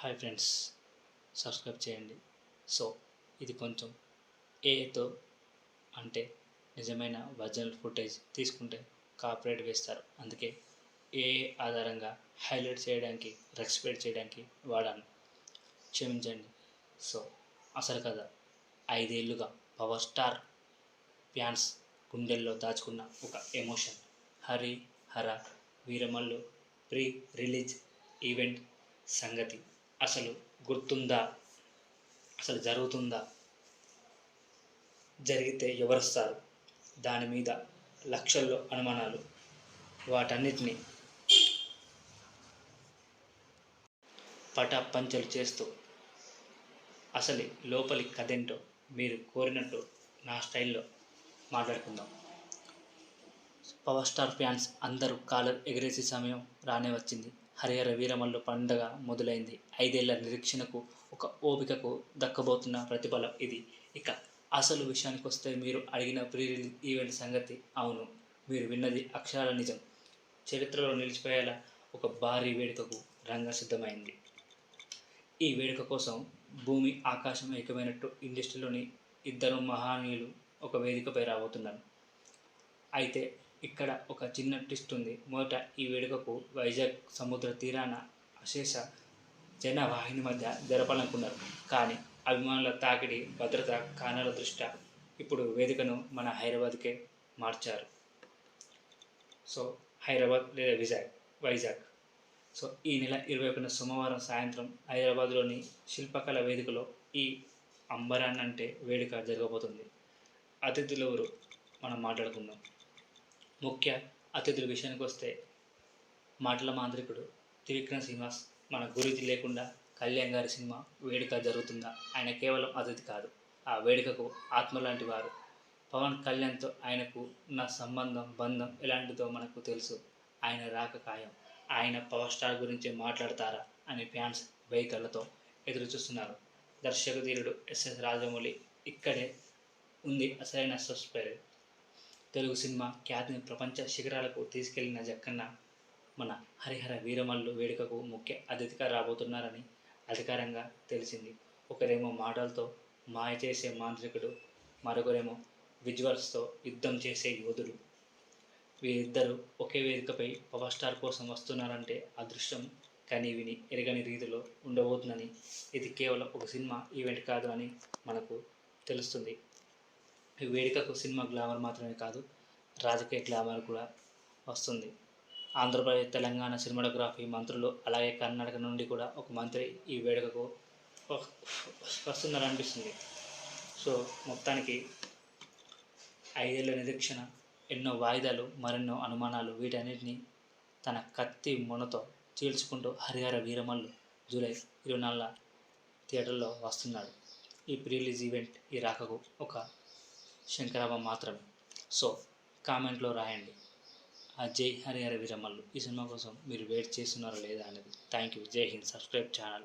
Hi friends subscribe చేయండి. So ఇది కొంచెం ఏతో అంటే నిజమైన ఒరిజినల్ ఫుటేజ్ తీసుకుంటే కాపరేట్ వేస్తారు. అందుకే ఏ ఆధారంగా హైలైట్ చేయడానికి రెక్స్పెక్ట్ చేయడానికి వాడాను. క్షమించండి. సో అసలు కదా ఐదేళ్ళుగా పవర్ స్టార్ ఫ్యాన్స్ గుండెల్లో దాచుకున్న ఒక emotion. Hari Hara Veeramallu pre release event సంగతి అసలు గుర్తుందా? అసలు జరుగుతుందా? జరిగితే ఎవరొస్తారు? దాని మీద లక్షల్లో అనుమానాలు. వాటన్నిటిని పటాపంచలు చేస్తూ అసలు లోపలి కథేంటో మీరు కోరినట్టు నా స్టైల్లో మాట్లాడుకుందాం. పవర్ స్టార్ ఫ్యాన్స్ అందరూ కాలర్ ఎగరేసే సమయం రానే వచ్చింది. హరిహర వీరమల్లు పండగ మొదలైంది. ఐదేళ్ళ నిరీక్షణకు ఒక ఓపికకు దక్కబోతున్న ప్రతిఫలం ఇది. ఇక అసలు విషయానికి వస్తే మీరు అడిగిన ప్రీ రిలీజ్ ఈవెంట్ సంగతి అవును. మీరు విన్నది అక్షరాల నిజం. చరిత్రలో నిలిచిపోయేలా ఒక భారీ వేడుకకు రంగం సిద్ధమైంది. ఈ వేడుక కోసం భూమి ఆకాశం ఏకమైనట్టు ఇండస్ట్రీలోని ఇద్దరు మహానీయులు ఒక వేదికపై రాబోతున్నారు. అయితే ఇక్కడ ఒక చిన్న ట్విస్ట్ ఉంది. మొదట ఈ వేడుకకు వైజాగ్ సముద్ర తీరాన అశేష జనవాహిని మధ్య జరపాలనుకున్నారు. కానీ అభిమానుల తాకిడి భద్రత కారణాల దృష్ట్యా ఇప్పుడు వేదికను మన హైదరాబాద్కే మార్చారు. సో హైదరాబాద్ లేదా విజాగ్ వైజాగ్. సో ఈ నెల ఇరవై ఒకటిన సోమవారం సాయంత్రం హైదరాబాద్లోని శిల్పకళ వేదికలో ఈ అంబరాన్ అంటే వేడుక జరగబోతుంది. అతిథులెవరు? మనం మాట్లాడుకుందాం. ముఖ్య అతిథుల విషయానికి వస్తే మాటల మాంత్రికుడు త్రివిక్రమ్ శ్రీనివాస్ మన గురించి లేకుండా కళ్యాణ్ గారి సినిమా వేడుక జరుగుతుందా? ఆయన కేవలం అతిథి కాదు. ఆ వేడుకకు ఆత్మ లాంటి వారు. పవన్ కళ్యాణ్తో ఆయనకు ఉన్న సంబంధం బంధం ఎలాంటిదో మనకు తెలుసు. ఆయన రాక ఖాయం. ఆయన పవర్ స్టార్ గురించి మాట్లాడతారా అని ఫ్యాన్స్ వెహికల్లతో ఎదురు చూస్తున్నారు దర్శకధీరుడు ఎస్ఎస్ రాజమౌళి ఇక్కడే ఉంది అసలైన సస్పెర్ తెలుగు సినిమా ఖ్యాతిని ప్రపంచ శిఖరాలకు తీసుకెళ్ళిన జక్కన్న మన హరిహర వీరమల్లు వేడుకకు ముఖ్య అతిథిగా రాబోతున్నారని అధికారంగా తెలిసింది. ఒకరేమో మాటలతో మాయ చేసే మాంత్రికుడు మరొకరేమో విజువల్స్తో యుద్ధం చేసే యోధుడు. వీరిద్దరూ ఒకే వేదికపై పవర్ స్టార్ కోసం వస్తున్నారంటే అదృష్టం. కని విని ఎరగని రీతిలో ఉండబోతుందని ఇది కేవలం ఒక సినిమా ఈవెంట్ కాదు అని మనకు తెలుస్తుంది. వేడుకకు సినిమా గ్లామర్ మాత్రమే కాదు రాజకీయ గ్లామర్ కూడా వస్తుంది. ఆంధ్రప్రదేశ్ తెలంగాణ సినిమాటోగ్రఫీ మంత్రులు అలాగే కర్ణాటక నుండి కూడా ఒక మంత్రి ఈ వేడుకకు వస్తుందని అనిపిస్తుంది సో మొత్తానికి ఐదేళ్ళ నిరీక్షణ ఎన్నో వాయిదాలు మరెన్నో అనుమానాలు వీటన్నిటిని తన కత్తి మొనతో చీల్చుకుంటూ హరిహర వీరమల్లు జూలై ఇరవై నాలుగున థియేటర్లో వస్తున్నాడు. ఈ ప్రీ రిలీజ్ ఈవెంట్ ఈ రాకకు ఒక శంకరాభ మాత్రమే. సో కామెంట్లో రాయండి. ఆ జై హరి హరి విరమల్లు ఈ సినిమా కోసం మీరు వెయిట్ చేస్తున్నారా లేదా అనేది. Thank you. జై హింద్. Subscribe channel.